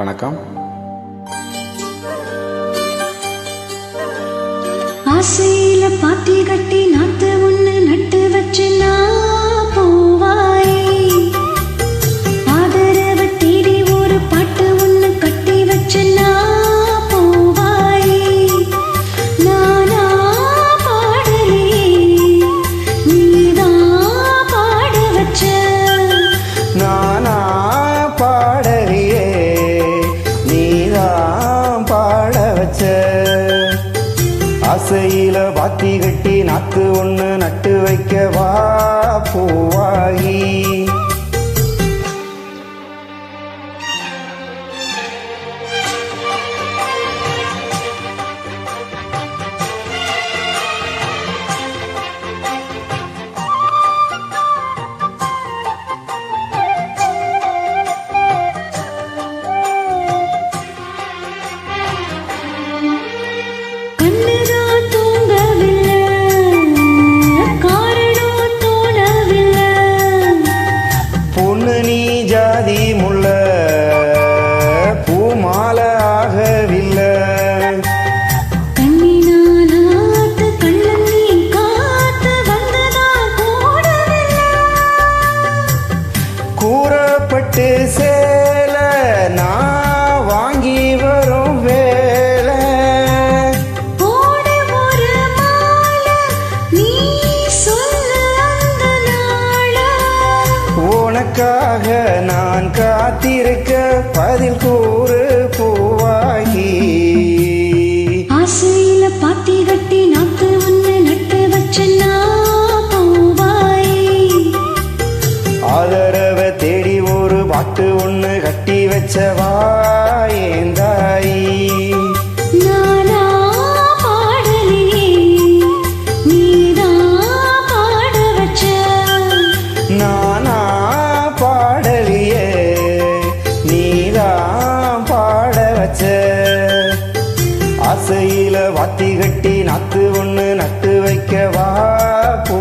வணக்கம். ஆசையில பாத்தி கட்டி நாத்து ஆசையில பாத்தி கட்டி நாக்கு ஒன்று நட்டு வைக்க வா பூவாகி ஜாதி முள்ள பூமால ஆகவில்லை கூறப்பட்டு சேல உனக்காக நான் காத்திருக்க பதில் கூறு பூவாகி. ஆசையில பாத்தி கட்டி நாத்து ஒண்ணு நட்டு வச்சு நான் போவாய். ஆதரவ தேடி ஒரு பாட்டு ஒண்ணு கட்டி வச்சவா ஏந்தாயி ஆசையில வாத்தி கட்டி நாத்து ஒண்ணு நட்டு வைக்கவா? போ